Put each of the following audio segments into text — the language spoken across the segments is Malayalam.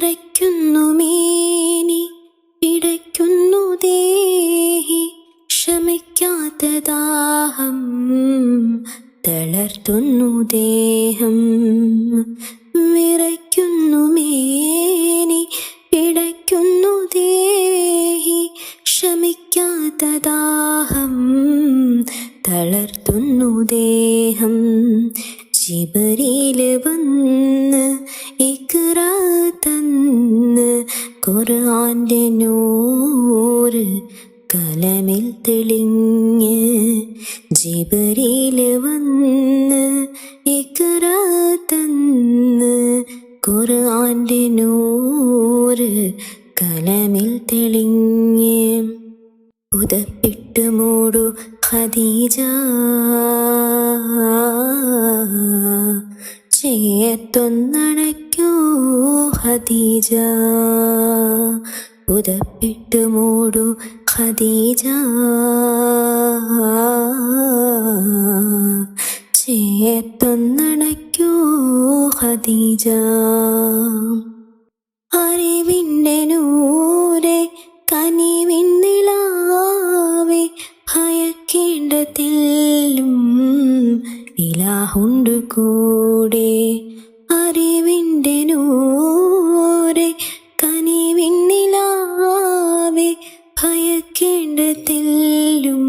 വിറയ്ക്കുന്നു മേനി പിടയ്ക്കുന്നു ദേഹി ക്ഷമിക്കാത്ത ദാഹം തളർത്തുന്നു ദേഹം. വിറയ്ക്കുന്നു മേനി പിടയ്ക്കുന്നു ദേഹി ക്ഷമിക്കാത്ത ദാഹം തളർത്തുന്നു ദേഹം. ചിബരിയിൽ വന്ന് ഖുർആന്റെ നൂറ് കലമിൽ തെളിഞ്ഞ് ജിബരിയിൽ വന്ന് ഇക്കറ തന്ന് ഖുർആന്റെ നൂറ് കലമിൽ തെളിഞ്ഞ് പുതപ്പിട്ട് മൂടു ഖദീജ. ചേത്തൊന്നണയ്ക്കോ ഖദീജ. പുതപ്പിട്ട് മൂടു ഖദീജ. ചേത്തൊന്നണയ്ക്കൂ ഖദീജ. അറിവിന്റെ നൂരെ കനിവിന്നിലാവെ ഭയക്കേണ്ടതില്ലും ഇലാഹുണ്ട് കൂടെ. അറിവിന്റെ നൂരെ ഭയക്കേണ്ടതില്ലും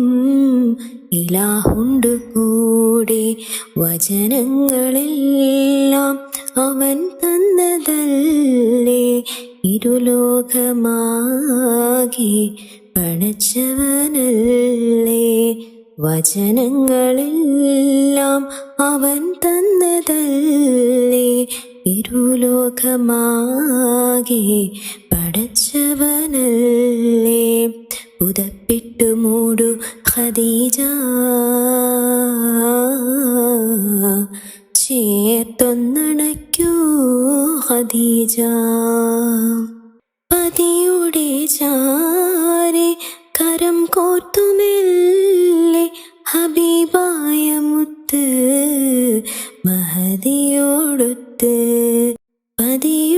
ഇലാഹുണ്ട് കൂടെ വചനങ്ങളെല്ലാം അവൻ തന്നതല്ലേ. ഇരുലോകമാകെ പണച്ചവനല്ലേ വചനങ്ങളെല്ലാം അവൻ തന്നതല്ലേ. ഇരുലോകമാകെ പടച്ചവനല്ലേ പുതപ്പിട്ടു മൂടു ഖദീജ. ചേത്തൊന്നണയ്ക്കൂ ഖദീജ. പതിയുടെ ചാരെ കരം കോർത്തുമെല്ലെ ഹബീബായ മുത്ത്. മഹതിയോടൊത്ത് പതിയുടെ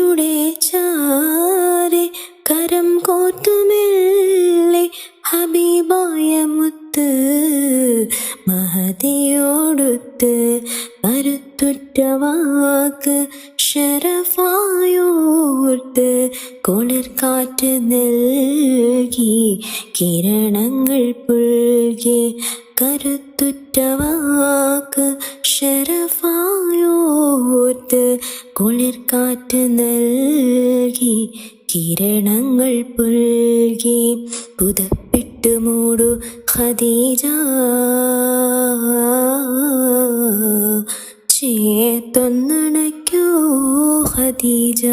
മഹതിയോടൊത്ത് കരുത്തുറ്റ വാക്ക് ഷറഫായോർത്ത് കുളിർക്കാറ്റ് നൽകി കിരണങ്ങൾ പുൽകി കരുത്തുറ്റ വാക്ക് ഷറഫായോർത്ത് കുളിർക്കാറ്റ് നൽകി കിരണങ്ങൾ പുൽകി പുതപ്പിട്ട് മൂടു ഖദീജ. ചേത്തൊന്നണയ്ക്കോ ഖദീജ.